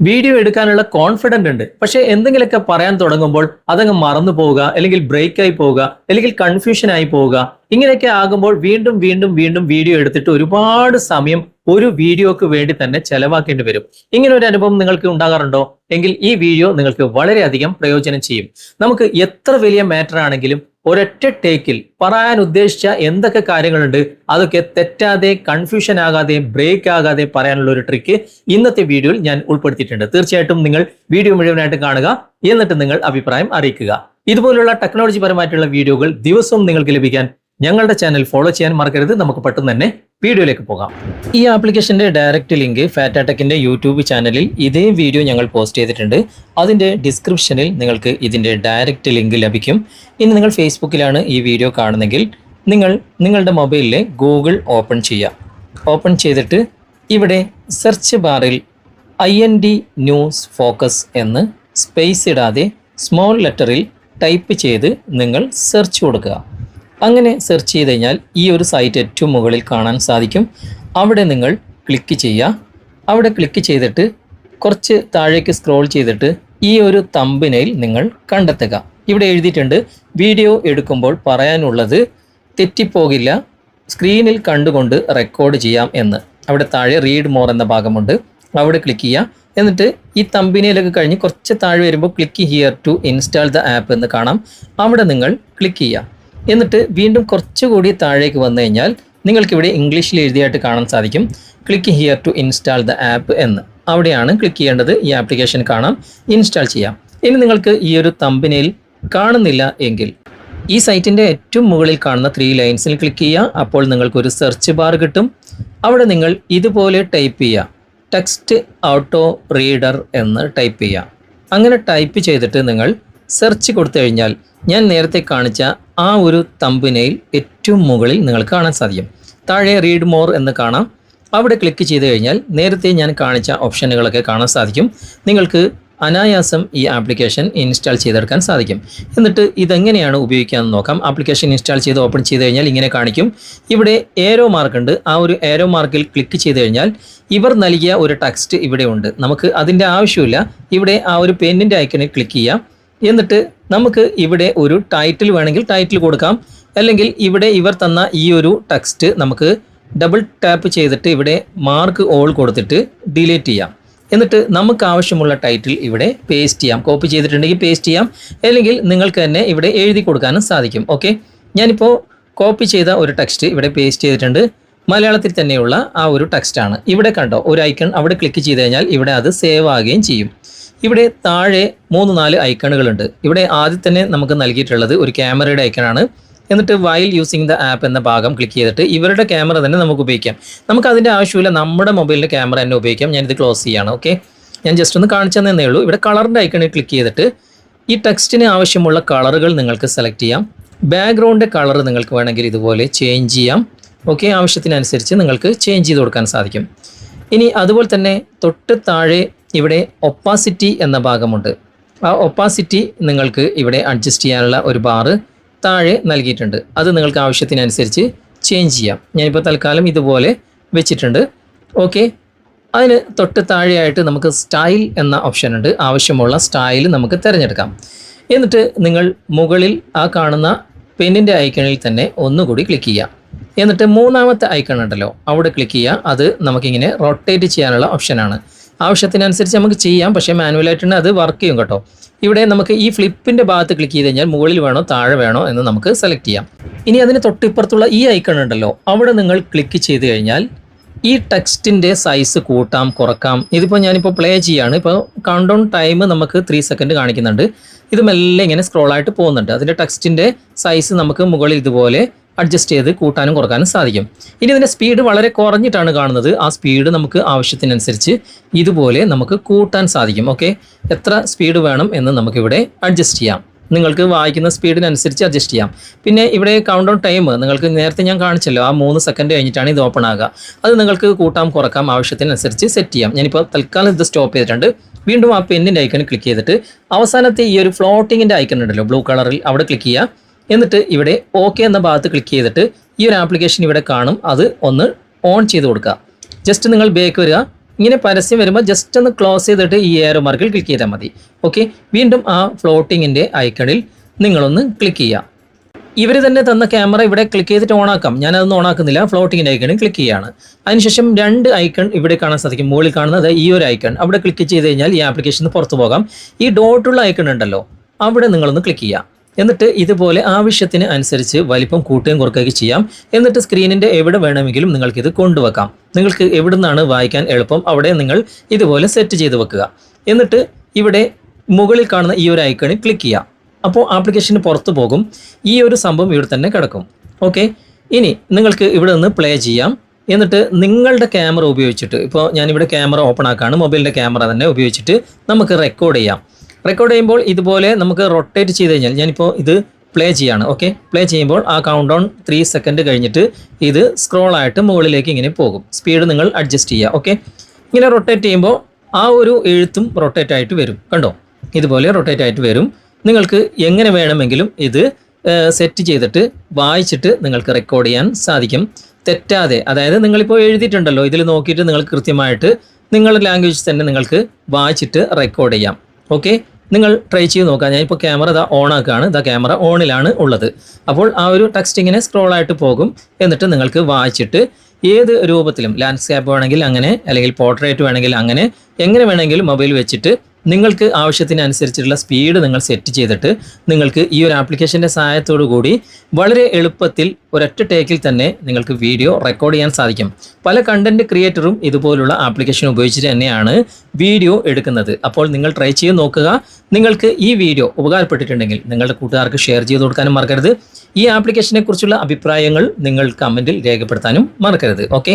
Video എടുക്കാനുള്ള confident ഉണ്ട്. പക്ഷെ എന്തെങ്കിലുമൊക്കെ പറയാൻ തുടങ്ങുമ്പോൾ അതങ്ങ് മറന്നു പോവുക അല്ലെങ്കിൽ ബ്രേക്ക് ആയി പോവുക അല്ലെങ്കിൽ കൺഫ്യൂഷൻ ആയി പോവുക ഇങ്ങനെയൊക്കെ ആകുമ്പോൾ വീണ്ടും വീണ്ടും വീണ്ടും വീഡിയോ എടുത്തിട്ട് ഒരുപാട് സമയം ഒരു വീഡിയോക്ക് വേണ്ടി തന്നെ ചെലവാക്കേണ്ടി വരും. ഇങ്ങനെ ഒരു അനുഭവം നിങ്ങൾക്ക് ഉണ്ടാകാറുണ്ടോ? എങ്കിൽ ഈ വീഡിയോ നിങ്ങൾക്ക് വളരെയധികം പ്രയോജനം ചെയ്യും. നമുക്ക് എത്ര വലിയ മാറ്റർ ആണെങ്കിലും ഒരൊറ്റ ടേക്കിൽ പറയാൻ ഉദ്ദേശിച്ച എന്തൊക്കെ കാര്യങ്ങളുണ്ട്? അതൊക്കെ തെറ്റാതെ കൺഫ്യൂഷൻ ആകാതെ ബ്രേക്ക് ആകാതെ പറയാനുള്ള ഒരു ട്രിക്ക് ഇന്നത്തെ വീഡിയോയിൽ ഞാൻ ഉൾപ്പെടുത്തിയിട്ടുണ്ട്. തീർച്ചയായിട്ടും നിങ്ങൾ വീഡിയോ മുഴുവനായിട്ട് കാണുക എന്നിട്ട് നിങ്ങൾ അഭിപ്രായം അറിയിക്കുക. ഇതുപോലുള്ള ടെക്നോളജി പരമായിട്ടുള്ള വീഡിയോകൾ ദിവസവും നിങ്ങൾക്ക് ലഭിക്കാൻ ഞങ്ങളുടെ ചാനൽ ഫോളോ ചെയ്യാൻ മറക്കരുത്. നമുക്ക് പെട്ടെന്ന് തന്നെ വീഡിയോയിലേക്ക് പോകാം. ഈ ആപ്ലിക്കേഷന്റെ ഡയറക്റ്റ് ലിങ്ക് ഫാറ്റാടെക്കിന്റെ യൂട്യൂബ് ചാനലിൽ ഇതേ വീഡിയോ ഞങ്ങൾ പോസ്റ്റ് ചെയ്തിട്ടുണ്ട്. അതിന്റെ ഡിസ്ക്രിപ്ഷനിൽ നിങ്ങൾക്ക് ഇതിന്റെ ഡയറക്റ്റ് ലിങ്ക് ലഭിക്കും. ഇനി നിങ്ങൾ ഫേസ്ബുക്കിലാണ് ഈ വീഡിയോ കാണുന്നെങ്കിൽ നിങ്ങൾ നിങ്ങളുടെ മൊബൈലിൽ ഗൂഗിൾ ഓപ്പൺ ചെയ്യുക ഓപ്പൺ ചെയ്തിട്ട് ഇവിടെ സെർച്ച് ബാറിൽ I N D news focus എന്ന് സ്പേസ് ഇടാതെ സ്മോൾ ലെറ്ററിൽ ടൈപ്പ് ചെയ്ത് നിങ്ങൾ സെർച്ച് കൊടുക്കുക. അങ്ങനെ സെർച്ച് ചെയ്ത് കഴിഞ്ഞാൽ ഈ ഒരു സൈറ്റ് ഏറ്റവും മുകളിൽ കാണാൻ സാധിക്കും. അവിടെ നിങ്ങൾ ക്ലിക്ക് ചെയ്യുക. അവിടെ ക്ലിക്ക് ചെയ്തിട്ട് കുറച്ച് താഴേക്ക് സ്ക്രോൾ ചെയ്തിട്ട് ഈ ഒരു തമ്പിനയിൽ നിങ്ങൾ കണ്ടെത്തുക. ഇവിടെ എഴുതിയിട്ടുണ്ട് വീഡിയോ എടുക്കുമ്പോൾ പറയാനുള്ളത് തെറ്റിപ്പോകില്ല. സ്ക്രീനിൽ കണ്ടുകൊണ്ട് റെക്കോർഡ് ചെയ്യാം എന്ന്. അവിടെ താഴെ റീഡ് മോർ എന്ന ഭാഗമുണ്ട്. അവിടെ ക്ലിക്ക് ചെയ്യുക. എന്നിട്ട് ഈ തമ്പിനയിലൊക്കെ കഴിഞ്ഞ് കുറച്ച് താഴെ വരുമ്പോൾ click here to install the app എന്ന് കാണാം. അവിടെ നിങ്ങൾ ക്ലിക്ക് ചെയ്യുക. എന്നിട്ട് വീണ്ടും കുറച്ചുകൂടി താഴേക്ക് വന്നു കഴിഞ്ഞാൽ നിങ്ങൾക്കിവിടെ ഇംഗ്ലീഷിൽ എഴുതിയായിട്ട് കാണാൻ സാധിക്കും. Click here to install the app എന്ന്. അവിടെയാണ് ക്ലിക്ക് ചെയ്യേണ്ടത്. ഈ ആപ്ലിക്കേഷൻ കാണാം. ഇൻസ്റ്റാൾ ചെയ്യാം. ഇനി നിങ്ങൾക്ക് ഈ ഒരു തമ്പിനയിൽ കാണുന്നില്ല എങ്കിൽ ഈ സൈറ്റിന്റെ ഏറ്റവും മുകളിൽ കാണുന്ന ത്രീ ലൈൻസിൽ ക്ലിക്ക് ചെയ്യുക. അപ്പോൾ നിങ്ങൾക്കൊരു സെർച്ച് ബാർ കിട്ടും. അവിടെ നിങ്ങൾ ഇതുപോലെ ടൈപ്പ് ചെയ്യുക. ടെക്സ്റ്റ് ഓട്ടോ റീഡർ എന്ന് ടൈപ്പ് ചെയ്യുക. അങ്ങനെ ടൈപ്പ് ചെയ്തിട്ട് നിങ്ങൾ സെർച്ച് കൊടുത്തു കഴിഞ്ഞാൽ ഞാൻ നേരത്തെ കാണിച്ച ആ ഒരു തമ്പിനയിൽ ഏറ്റവും മുകളിൽ നിങ്ങൾക്ക് കാണാൻ സാധിക്കും. താഴെ റീഡ് മോർ എന്ന് കാണാം. അവിടെ ക്ലിക്ക് ചെയ്ത് കഴിഞ്ഞാൽ നേരത്തെ ഞാൻ കാണിച്ച ഓപ്ഷനുകളൊക്കെ കാണാൻ സാധിക്കും. നിങ്ങൾക്ക് അനായാസം ഈ ആപ്ലിക്കേഷൻ ഇൻസ്റ്റാൾ ചെയ്തെടുക്കാൻ സാധിക്കും. എന്നിട്ട് ഇതെങ്ങനെയാണ് ഉപയോഗിക്കാമെന്ന് നോക്കാം. ആപ്ലിക്കേഷൻ ഇൻസ്റ്റാൾ ചെയ്ത് ഓപ്പൺ ചെയ്ത് കഴിഞ്ഞാൽ ഇങ്ങനെ കാണിക്കും. ഇവിടെ ഏരോ മാർക്ക് ഉണ്ട്. ആ ഒരു ഏരോ മാർക്കിൽ ക്ലിക്ക് ചെയ്ത് കഴിഞ്ഞാൽ ഇവർ നൽകിയ ഒരു ടെക്സ്റ്റ് ഇവിടെ ഉണ്ട്. നമുക്ക് അതിന്റെ ആവശ്യമില്ല. ഇവിടെ ആ ഒരു പെന്നിന്റെ ഐക്കണിൽ ക്ലിക്ക് ചെയ്യാം. എന്നിട്ട് നമുക്ക് ഇവിടെ ഒരു ടൈറ്റിൽ വേണമെങ്കിൽ ടൈറ്റിൽ കൊടുക്കാം. അല്ലെങ്കിൽ ഇവിടെ ഇവർ തന്ന ഈ ഒരു ടെക്സ്റ്റ് നമുക്ക് ഡബിൾ ടാപ്പ് ചെയ്തിട്ട് ഇവിടെ മാർക്ക് ഓൾ കൊടുത്തിട്ട് ഡിലീറ്റ് ചെയ്യാം. എന്നിട്ട് നമുക്ക് ആവശ്യമുള്ള ടൈറ്റിൽ ഇവിടെ പേസ്റ്റ് ചെയ്യാം. കോപ്പി ചെയ്തിട്ടുണ്ടെങ്കിൽ പേസ്റ്റ് ചെയ്യാം. അല്ലെങ്കിൽ നിങ്ങൾക്ക് തന്നെ ഇവിടെ എഴുതി കൊടുക്കാനും സാധിക്കും. ഓക്കെ ഞാനിപ്പോൾ കോപ്പി ചെയ്ത ഒരു ടെക്സ്റ്റ് ഇവിടെ പേസ്റ്റ് ചെയ്തിട്ടുണ്ട്. മലയാളത്തിൽ തന്നെയുള്ള ആ ഒരു ടെക്സ്റ്റാണ് ഇവിടെ കണ്ടോ? ഒരു ഐക്കൺ അവിടെ ക്ലിക്ക് ചെയ്ത് കഴിഞ്ഞാൽ ഇവിടെ അത് സേവ് ആകുകയും ചെയ്യും. ഇവിടെ താഴെ മൂന്ന് നാല് ഐക്കണുകളുണ്ട്. ഇവിടെ ആദ്യം തന്നെ നമുക്ക് നൽകിയിട്ടുള്ളത് ഒരു ക്യാമറയുടെ ഐക്കണാണ്. എന്നിട്ട് വൈൽ യൂസിങ് ദ ആപ്പ് എന്ന ഭാഗം ക്ലിക്ക് ചെയ്തിട്ട് ഇവരുടെ ക്യാമറ തന്നെ നമുക്ക് ഉപയോഗിക്കാം. നമുക്ക് അതിന്റെ ആവശ്യമില്ല നമ്മുടെ മൊബൈലിന്റെ ക്യാമറ തന്നെ ഉപയോഗിക്കാം. ഞാനിത് ക്ലോസ് ചെയ്യാണ് ഓക്കെ ഞാൻ ജസ്റ്റ് ഒന്ന് കാണിച്ചു തന്നേ ഉള്ളൂ. ഇവിടെ കളറിന്റെ ഐക്കണിൽ ക്ലിക്ക് ചെയ്തിട്ട് ഈ ടെക്സ്റ്റിന് ആവശ്യമുള്ള കളറുകൾ നിങ്ങൾക്ക് സെലക്ട് ചെയ്യാം. ബാക്ക്ഗ്രൗണ്ട് കളർ നിങ്ങൾക്ക് വേണമെങ്കിൽ ഇതുപോലെ ചേഞ്ച് ചെയ്യാം ഓക്കെ ആവശ്യത്തിനനുസരിച്ച് നിങ്ങൾക്ക് ചേഞ്ച് ചെയ്ത് കൊടുക്കാൻ സാധിക്കും. ഇനി അതുപോലെ തന്നെ തൊട്ട് താഴെ ഇവിടെ ഒപ്പാസിറ്റി എന്ന ഭാഗമുണ്ട്. ആ ഒപ്പാസിറ്റി നിങ്ങൾക്ക് ഇവിടെ അഡ്ജസ്റ്റ് ചെയ്യാനുള്ള ഒരു ബാറ് താഴെ നൽകിയിട്ടുണ്ട്. അത് നിങ്ങൾക്ക് ആവശ്യത്തിനനുസരിച്ച് ചേഞ്ച് ചെയ്യാം. ഞാനിപ്പോൾ തൽക്കാലം ഇതുപോലെ വെച്ചിട്ടുണ്ട്. ഓക്കെ അതിന് തൊട്ട് താഴെയായിട്ട് നമുക്ക് സ്റ്റൈൽ എന്ന ഓപ്ഷൻ ഉണ്ട്. ആവശ്യമുള്ള സ്റ്റൈൽ നമുക്ക് തിരഞ്ഞെടുക്കാം. എന്നിട്ട് നിങ്ങൾ മുകളിൽ ആ കാണുന്ന പെന്നിന്റെ ഐക്കണിൽ തന്നെ ഒന്നുകൂടി ക്ലിക്ക് ചെയ്യാം എന്നിട്ട് മൂന്നാമത്തെ ഐക്കൺ ഉണ്ടല്ലോ അവിടെ ക്ലിക്ക് ചെയ്യുക. അത് നമുക്കിങ്ങനെ റൊട്ടേറ്റ് ചെയ്യാനുള്ള ഓപ്ഷനാണ് ആവശ്യത്തിനനുസരിച്ച് നമുക്ക് ചെയ്യാം. പക്ഷേ മാനുവലായിട്ടുണ്ട് അത് വർക്ക് ചെയ്യും കേട്ടോ. ഇവിടെ നമുക്ക് ഈ ഫ്ലിപ്പിന്റെ ഭാഗത്ത് ക്ലിക്ക് ചെയ്ത് കഴിഞ്ഞാൽ മുകളിൽ വേണോ താഴെ വേണോ എന്ന് നമുക്ക് സെലക്ട് ചെയ്യാം. ഇനി അതിന് തൊട്ടിപ്പുറത്തുള്ള ഈ ഐക്കൺ ഉണ്ടല്ലോ അവിടെ നിങ്ങൾ ക്ലിക്ക് ചെയ്ത് കഴിഞ്ഞാൽ ഈ ടെക്സ്റ്റിന്റെ സൈസ് കൂട്ടാം കുറക്കാം. ഇതിപ്പോൾ ഞാനിപ്പോൾ പ്ലേ ചെയ്യാണ്. ഇപ്പോൾ കൗണ്ട് ഡൗൺ ടൈം നമുക്ക് ത്രീ സെക്കൻഡ് കാണിക്കുന്നുണ്ട്. ഇത് മെല്ലെ ഇങ്ങനെ സ്ക്രോളായിട്ട് പോകുന്നുണ്ട്. അതിന്റെ ടെക്സ്റ്റിന്റെ സൈസ് നമുക്ക് മുകളിൽ ഇതുപോലെ അഡ്ജസ്റ്റ് ചെയ്ത് കൂട്ടാനും കുറക്കാനും സാധിക്കും. ഇനി ഇതിന്റെ സ്പീഡ് വളരെ കുറഞ്ഞിട്ടാണ് കാണുന്നത്. ആ സ്പീഡ് നമുക്ക് ആവശ്യത്തിനനുസരിച്ച് ഇതുപോലെ നമുക്ക് കൂട്ടാൻ സാധിക്കും. ഓക്കെ എത്ര സ്പീഡ് വേണം എന്ന് നമുക്കിവിടെ അഡ്ജസ്റ്റ് ചെയ്യാം. നിങ്ങൾക്ക് വായിക്കുന്ന സ്പീഡിനനുസരിച്ച് അഡ്ജസ്റ്റ് ചെയ്യാം. പിന്നെ ഇവിടെ കൗണ്ട് ഡൗൺ ടൈം നിങ്ങൾക്ക് നേരത്തെ ഞാൻ കാണിച്ചല്ലോ. ആ മൂന്ന് സെക്കൻഡ് കഴിഞ്ഞിട്ടാണ് ഇത് ഓപ്പൺ ആകുക. അത് നിങ്ങൾക്ക് കൂട്ടാം കുറക്കാം ആവശ്യത്തിനനുസരിച്ച് സെറ്റ് ചെയ്യാം. ഞാനിപ്പോൾ തൽക്കാലം ഇത് സ്റ്റോപ്പ് ചെയ്തിട്ടുണ്ട്. വീണ്ടും ആ പെന്നിന്റെ ഐക്കൺ ക്ലിക്ക് ചെയ്തിട്ട് അവസാനത്തെ ഈ ഒരു ഫ്ലോട്ടിങ്ങിന്റെ ഐക്കൺ ഉണ്ടല്ലോ ബ്ലൂ കളറിൽ അവിടെ ക്ലിക്ക് ചെയ്യുക. എന്നിട്ട് ഇവിടെ ഓക്കെ എന്ന ഭാഗത്ത് ക്ലിക്ക് ചെയ്തിട്ട് ഈ ഒരു ആപ്ലിക്കേഷൻ ഇവിടെ കാണും. അത് ഒന്ന് ഓൺ ചെയ്ത് കൊടുക്കുക. ജസ്റ്റ് നിങ്ങൾ ബേക്ക് വരിക. ഇങ്ങനെ പരസ്യം വരുമ്പോൾ ജസ്റ്റ് ഒന്ന് ക്ലോസ് ചെയ്തിട്ട് ഈ എയർ മാർക്കിൽ ക്ലിക്ക് ചെയ്താൽ മതി. ഓക്കെ വീണ്ടും ആ ഫ്ലോട്ടിങ്ങിന്റെ ഐക്കണിൽ നിങ്ങളൊന്ന് ക്ലിക്ക് ചെയ്യുക. ഇവർ തന്നെ തന്ന ക്യാമറ ഇവിടെ ക്ലിക്ക് ചെയ്തിട്ട് ഓൺ ആക്കാം. ഞാനതൊന്നും ഓൺ ആക്കുന്നില്ല. ഫ്ലോട്ടിങ്ങിന്റെ ഐക്കണിൽ ക്ലിക്ക് ചെയ്യുകയാണ് അതിനുശേഷം രണ്ട് ഐക്കൺ ഇവിടെ കാണാൻ സാധിക്കും. മുകളിൽ കാണുന്നത് ഈ ഒരു ഐക്കൺ അവിടെ ക്ലിക്ക് ചെയ്ത് കഴിഞ്ഞാൽ ഈ ആപ്ലിക്കേഷൻ പുറത്തു പോകാം. ഈ ഡോട്ടുള്ള ഐക്കൺ ഉണ്ടല്ലോ. അവിടെ നിങ്ങളൊന്ന് ക്ലിക്ക് ചെയ്യുക. എന്നിട്ട് ഇതുപോലെ ആവശ്യത്തിന് അനുസരിച്ച് വലിപ്പം കൂട്ടുകയും കുറക്കുകയും ചെയ്യാം. എന്നിട്ട് സ്ക്രീനിന്റെ എവിടെ വേണമെങ്കിലും നിങ്ങൾക്കിത് കൊണ്ടുവെക്കാം. നിങ്ങൾക്ക് എവിടെ നിന്നാണ് വായിക്കാൻ എളുപ്പം അവിടെ നിങ്ങൾ ഇതുപോലെ സെറ്റ് ചെയ്ത് വെക്കുക. എന്നിട്ട് ഇവിടെ മുകളിൽ കാണുന്ന ഈ ഒരു ഐക്കണിൽ ക്ലിക്ക് ചെയ്യാം. അപ്പോൾ ആപ്ലിക്കേഷന് പുറത്തു പോകും. ഈ ഒരു സംഭവം ഇവിടെ തന്നെ കിടക്കും. ഓക്കെ ഇനി നിങ്ങൾക്ക് ഇവിടെ നിന്ന് പ്ലേ ചെയ്യാം. എന്നിട്ട് നിങ്ങളുടെ ക്യാമറ ഉപയോഗിച്ചിട്ട് ഇപ്പോൾ ഞാനിവിടെ ക്യാമറ ഓപ്പൺ ആക്കാണ് മൊബൈലിന്റെ ക്യാമറ തന്നെ ഉപയോഗിച്ചിട്ട് നമുക്ക് റെക്കോർഡ് ചെയ്യാം. റെക്കോർഡ് ചെയ്യുമ്പോൾ ഇതുപോലെ നമുക്ക് റൊട്ടേറ്റ് ചെയ്ത് കഴിഞ്ഞാൽ ഞാനിപ്പോൾ ഇത് പ്ലേ ചെയ്യാണ് ഓക്കെ പ്ലേ ചെയ്യുമ്പോൾ ആ കൗണ്ട് ഡൗൺ ത്രീ സെക്കൻഡ് കഴിഞ്ഞിട്ട് ഇത് സ്ക്രോൾ ആയിട്ട് മുകളിലേക്ക് ഇങ്ങനെ പോകും. സ്പീഡ് നിങ്ങൾ അഡ്ജസ്റ്റ് ചെയ്യുക ഓക്കെ ഇങ്ങനെ റൊട്ടേറ്റ് ചെയ്യുമ്പോൾ ആ ഒരു എഴുത്തും റൊട്ടേറ്റ് ആയിട്ട് വരും കണ്ടോ? ഇതുപോലെ റൊട്ടേറ്റ് ആയിട്ട് വരും. നിങ്ങൾക്ക് എങ്ങനെ വേണമെങ്കിലും ഇത് സെറ്റ് ചെയ്തിട്ട് വായിച്ചിട്ട് നിങ്ങൾക്ക് റെക്കോർഡ് ചെയ്യാൻ സാധിക്കും. തെറ്റാതെ അതായത് നിങ്ങളിപ്പോൾ എഴുതിയിട്ടുണ്ടല്ലോ ഇതിൽ നോക്കിയിട്ട് നിങ്ങൾക്ക് കൃത്യമായിട്ട് നിങ്ങളുടെ ലാംഗ്വേജ് തന്നെ നിങ്ങൾക്ക് വായിച്ചിട്ട് റെക്കോർഡ് ചെയ്യാം. ഓക്കെ നിങ്ങൾ ട്രൈ ചെയ്ത് നോക്കാം. ഞാനിപ്പോൾ ക്യാമറ ഇതാ ഓൺ ആക്കുകയാണ് ഇതാ ക്യാമറ ഓണിലാണ് ഉള്ളത്. അപ്പോൾ ആ ഒരു ടെക്സ്റ്റിങ്ങിനെ സ്ക്രോൾ ആയിട്ട് പോകും. എന്നിട്ട് നിങ്ങൾക്ക് വായിച്ചിട്ട് ഏത് രൂപത്തിലും ലാൻഡ്സ്കേപ്പ് വേണമെങ്കിൽ അങ്ങനെ അല്ലെങ്കിൽ പോർട്രേറ്റ് വേണമെങ്കിൽ അങ്ങനെ എങ്ങനെ വേണമെങ്കിലും മൊബൈൽ വെച്ചിട്ട് നിങ്ങൾക്ക് ആവശ്യത്തിനനുസരിച്ചുള്ള സ്പീഡ് നിങ്ങൾ സെറ്റ് ചെയ്തിട്ട് നിങ്ങൾക്ക് ഈ ഒരു ആപ്ലിക്കേഷന്റെ സഹായത്തോടു കൂടി വളരെ എളുപ്പത്തിൽ ഒരൊറ്റ ടേക്കിൽ തന്നെ നിങ്ങൾക്ക് വീഡിയോ റെക്കോർഡ് ചെയ്യാൻ സാധിക്കും. പല കണ്ടന്റ് ക്രിയേറ്ററും ഇതുപോലുള്ള ആപ്ലിക്കേഷൻ ഉപയോഗിച്ചിട്ട് തന്നെയാണ് വീഡിയോ എടുക്കുന്നത്. അപ്പോൾ നിങ്ങൾ ട്രൈ ചെയ്ത് നോക്കുക. നിങ്ങൾക്ക് ഈ വീഡിയോ ഉപകാരപ്പെട്ടിട്ടുണ്ടെങ്കിൽ നിങ്ങളുടെ കൂട്ടുകാർക്ക് ഷെയർ ചെയ്ത് കൊടുക്കാനും മറക്കരുത്. ഈ ആപ്ലിക്കേഷനെ കുറിച്ചുള്ള അഭിപ്രായങ്ങൾ നിങ്ങൾ കമന്റിൽ രേഖപ്പെടുത്താനും മറക്കരുത്. ഓക്കെ